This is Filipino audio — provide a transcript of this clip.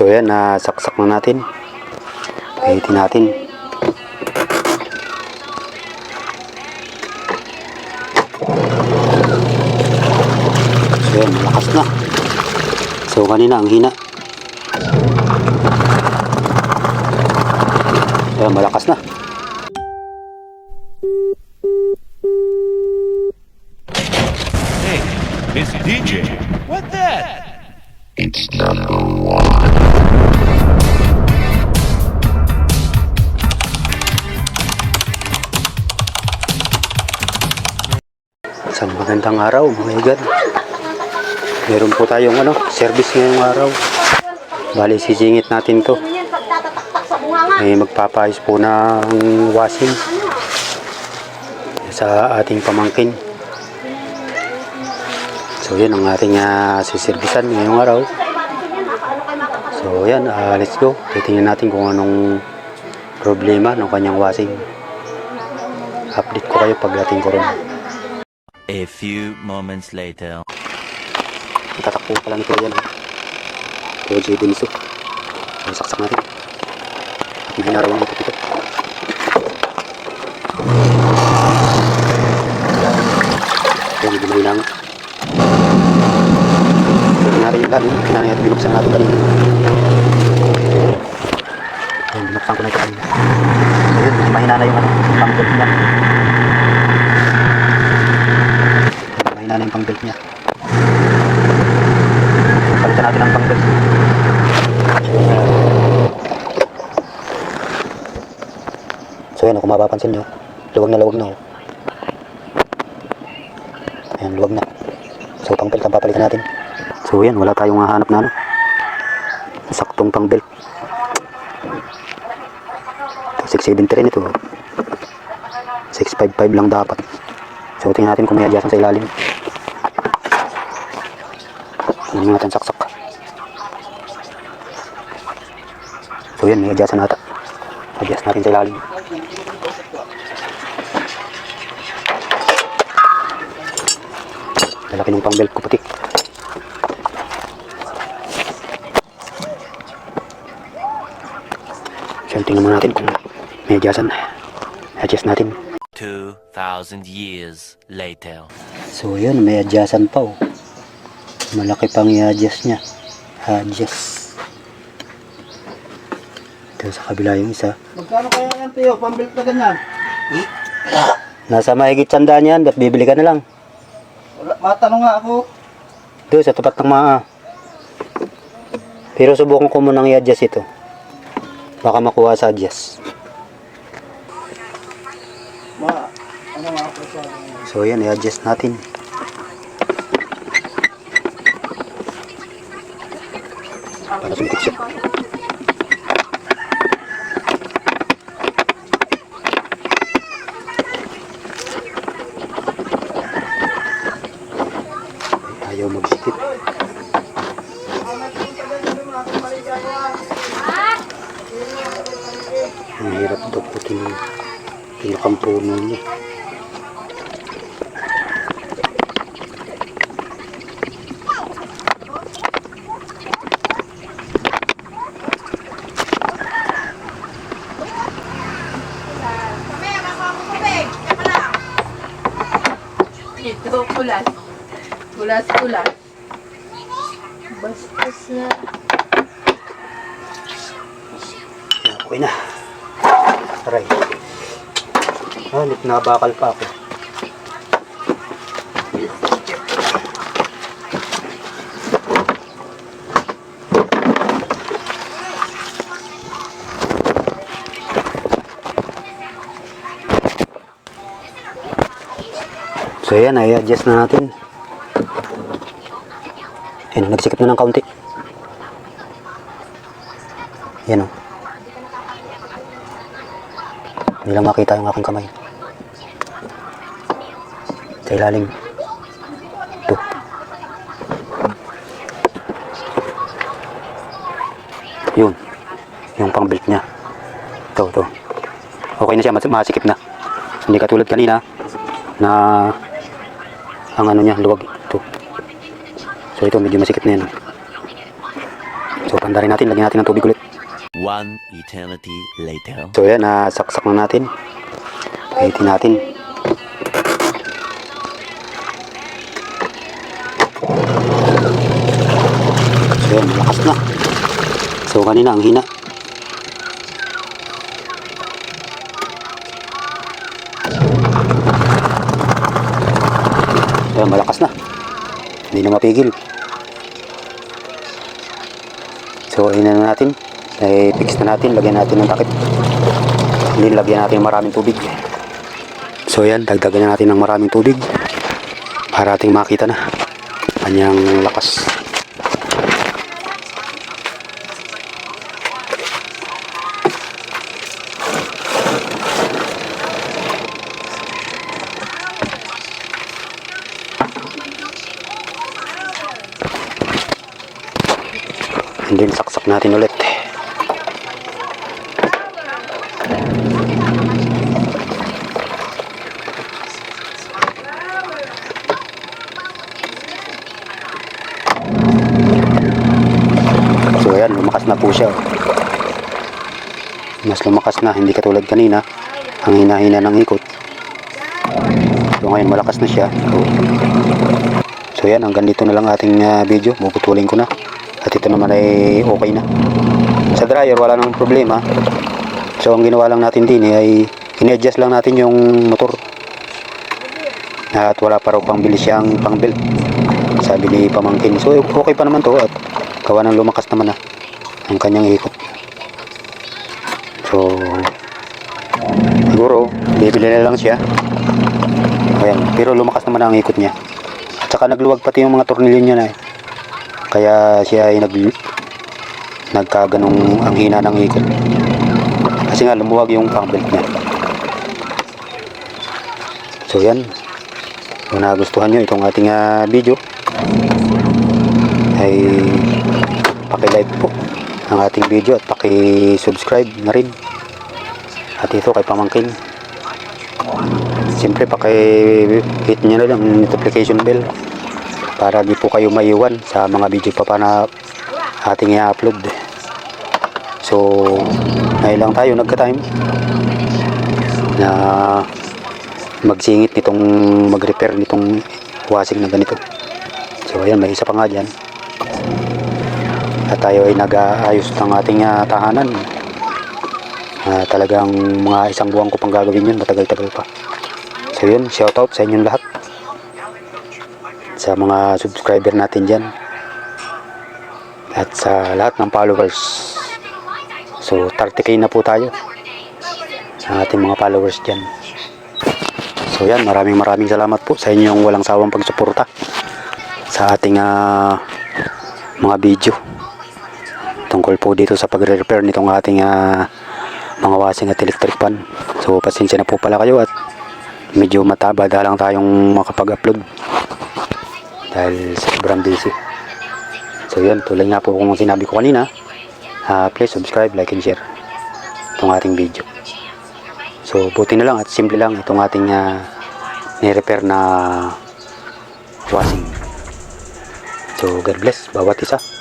So yan, nasaksak na natin. Kahitin natin. So yan, malakas na. So kanina ang hina. So yan, malakas na. Hey, it's DJ. What that? Isang magandang araw mga higad. Meron po tayong ano, service ngayong araw. Bali, sisingit natin to. May magpapayos po ng washing sa ating pamangkin. So yan ang ating uh, siservisan ngayong araw. So yan, ah, let's go. Titingnan natin kung anong problema ng kanyang washing. Update ko kayo pagdating ko ron. A few moments later. Tatakbo pala nito yan. Kuya J. Beniso. Ang saksak natin. At may narawan ito dito. Yan, medyo mahina nga. Pwede natin yung lalim. Pinanay at binuksan natin kanina. Yan, binuksan ko na ito kanina. So yun, medyo mahina na yung ano, pang belt niya. Na yung pang belt niya. Palitan natin ang pang-belt. So yan, kung mapapansin nyo, luwag na luwag na. Oh. Ayan, luwag na. So pang-belt ang papalitan natin. So yan, wala tayong hahanap na ano. Saktong pang-belt. 670 rin ito. 655 lang dapat. So tingnan natin kung may adjustment sa ilalim. Ano natin saksak. So yan, may adjust na ata. Adjust natin sa ilalim. Lalaki ng pang belt ko pati. So tingnan muna natin kung may adjustan. Adjust natin. 2,000 years later. So yun, may adjustan pa oh. Malaki pang i-adjust niya. Adjust. Ito sa kabila yung isa. Magkano kaya yan, Teo? Pambilt na ganyan? Nasa mahigit sandaan yan, bibili ka na lang. Wala, matanong nga ako. Doon sa tapat ng mga. Pero subukan ko munang i-adjust ito. Baka makuha sa adjust. Ma, ano nga ako. So yan, i-adjust natin. Sumikip siya. Ayaw magsikip. Ang hirap daputin yung pinakang puno niya. Ito, kulas. Kulas, kulas. Bastos na. Okay na. Aray. Hanip na bakal pa ako. So yan, i-adjust na natin. Yan, nagsikip na ng kaunti. Yan o. Hindi lang makita yung aking kamay. Sa ilalim. Ito. Yun. Yung pang belt niya. Ito, ito. Okay na siya, mas- masikip na. Hindi katulad kanina na ang ano niya, luwag. Ito. So ito, medyo masikip na yan. So, panda rin natin. Lagyan natin ng tubig ulit. One eternity later. So, yan. Uh, saksak na natin. Kahitin natin. So, yan. Malakas na. So, kanina ang hina. Hindi na mapigil. So, ayun na natin. Ay, fix na natin. Lagyan natin ng takip. Hindi lagyan natin ng maraming tubig. So, yan. Dagdagan na natin ng maraming tubig. Para ating makita na. Kanyang lakas. And then, saksak natin ulit. So ayan, lumakas na po siya. Mas lumakas na, hindi katulad kanina. Ang hina-hina ng ikot. So ngayon, malakas na siya. So, so yan, hanggang dito na lang ating ah, video. Bubutulin ko na. At ito naman ay okay na. Sa dryer, wala nang problema. So ang ginawa lang natin din eh, ay in-adjust lang natin yung motor. At wala pa raw pang bilis siyang pang build. Sabi ni pamangkin. So okay pa naman to at gawa ng lumakas naman na ang kanyang ikot. So siguro bibili na lang siya. Ayan, pero lumakas naman ang ikot niya. At saka nagluwag pati yung mga tornilyo niya na eh. Kaya siya ay nag nagkaganong ang hina ng ikot. Kasi nga lumuwag yung pang belt niya. So yan. Kung nagustuhan nyo itong ating ah, video ay paki-like po ang ating video at paki-subscribe na rin. At ito kay pamangkin. Siyempre paki-hit nyo na lang ang notification bell para di po kayo maiwan sa mga video pa pa na ating i-upload. So, ngayon lang tayo nagka-time na magsingit nitong mag-repair nitong wasig na ganito. So, ayan, may isa pa nga dyan. At tayo ay nag-aayos ng ating ah, tahanan. Ah, talagang mga isang buwan ko pang gagawin yun, matagal-tagal pa. So yun, shoutout sa inyong lahat. Sa mga subscriber natin dyan. At sa lahat ng followers. So 30k na po tayo. Sa ating mga followers dyan. So yan, maraming maraming salamat po sa inyong walang sawang pagsuporta sa ating ah, mga video tungkol po dito sa pagre-repair nitong ating ah, mga washing at electric pan. So pasensya na po pala kayo at medyo mataba lang tayong makapag-upload dahil sobrang busy. So yun, tulad nga po kung sinabi ko kanina, ah, please subscribe, like, and share itong ating video. So buti na lang at simple lang itong ating ah, ni-repair na washing. So God bless bawat isa.